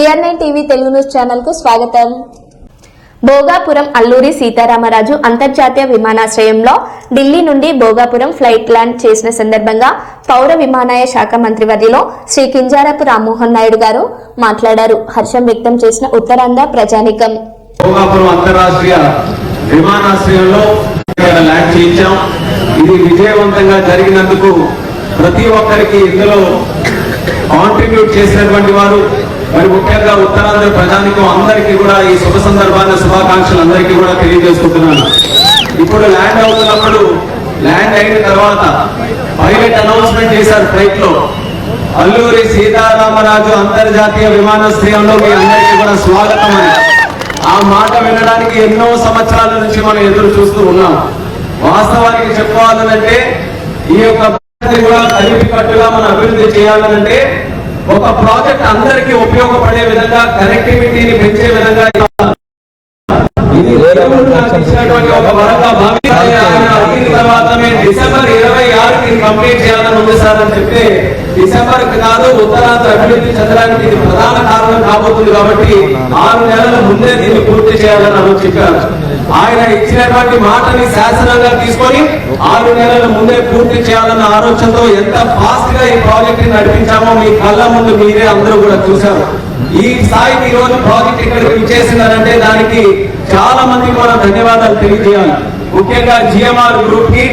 BR nine TV Telugu news ఛానల్కు స్వాగతం. భోగాపురం అల్లూరి సీతారామరాజు అంతర్జాతీయ విమానాశ్రయంలో ఢిల్లీ నుండి భోగాపురం ఫ్లైట్ ల్యాండ్ చేసిన సందర్భంగా పౌర విమానయాన శాఖ మంత్రి వర్యులో శ్రీ కింజారపు రామ్మోహన్ నాయుడు గారు మాట్లాడారు. హర్షం వ్యక్తం చేసిన ఉత్తరాంధ్ర ప్రజానికం. భోగాపురం అంతర్రాష్ట్రీయ విమానాశ్రయంలో ల్యాండ్ చేయించాం. ఇది విజయవంతంగా జరిగినందుకు ప్రతి ఒక్కరికి ఇందులో కాంట్రిబ్యూట్ చేసినటువంటి వారు మరి ముఖ్యంగా ఉత్తరాంధ్ర ప్రజానికం అందరికీ కూడా ఈ శుభ సందర్భాన్ని శుభాకాంక్షలు అందరికీ కూడా తెలియజేసుకుంటున్నాను. ఇప్పుడు ల్యాండ్ అవుతున్నప్పుడు ల్యాండ్ అయిన తర్వాత పైలట్ అనౌన్స్మెంట్ చేశారు ఫ్లైట్లో అల్లూరి సీతారామరాజు అంతర్జాతీయ విమానాశ్రయంలో మీ అందరికీ కూడా స్వాగతం అని. ఆ మాట వినడానికి ఎన్నో సంవత్సరాల నుంచి మనం ఎదురు చూస్తూ ఉన్నాం. వాస్తవానికి చెప్పుకోవాలనంటే ఈ యొక్క కూడా కలిపి కట్టుగా మనం అభివృద్ధి చేయాలనంటే ఒక ప్రాజెక్ట్ అందరికీ ఉపయోగపడే విధంగా కనెక్టివిటీని పెంచే విధంగా ఇది ఒక వరంగా అడిగిన తర్వాత డిసెంబర్ ఇరవై ఆరుకి కంప్లీట్ చేయాలని ఉంది సార్ అని చెప్తే డిసెంబర్ కాదు ఉత్తరాంధ్ర అభివృద్ధి చెందడానికి ఇది ప్రధాన కారణం కాబోతుంది కాబట్టి ఆరు నెలల ముందే దీన్ని పూర్తి చేయాలని చెప్పారు. ఆయన ఇచ్చినటువంటి మాటని శాసనంగా తీసుకొని ఆరు నెలల ముందే పూర్తి చేయాలన్న ఆలోచనతో ఎంత ఫాస్ట్గా ఈ ప్రాజెక్ట్ని నడిపించామో మీ కళ్ళ ముందు మీరే అందరూ కూడా చూశారు. ఈ స్థాయికి ఈ రోజు ప్రాజెక్ట్ ఇక్కడికి ఇచ్చేసిందనంటే దానికి చాలా మంది కూడా ధన్యవాదాలు తెలియజేయాలి. ముఖ్యంగా జిఎంఆర్ గ్రూప్కి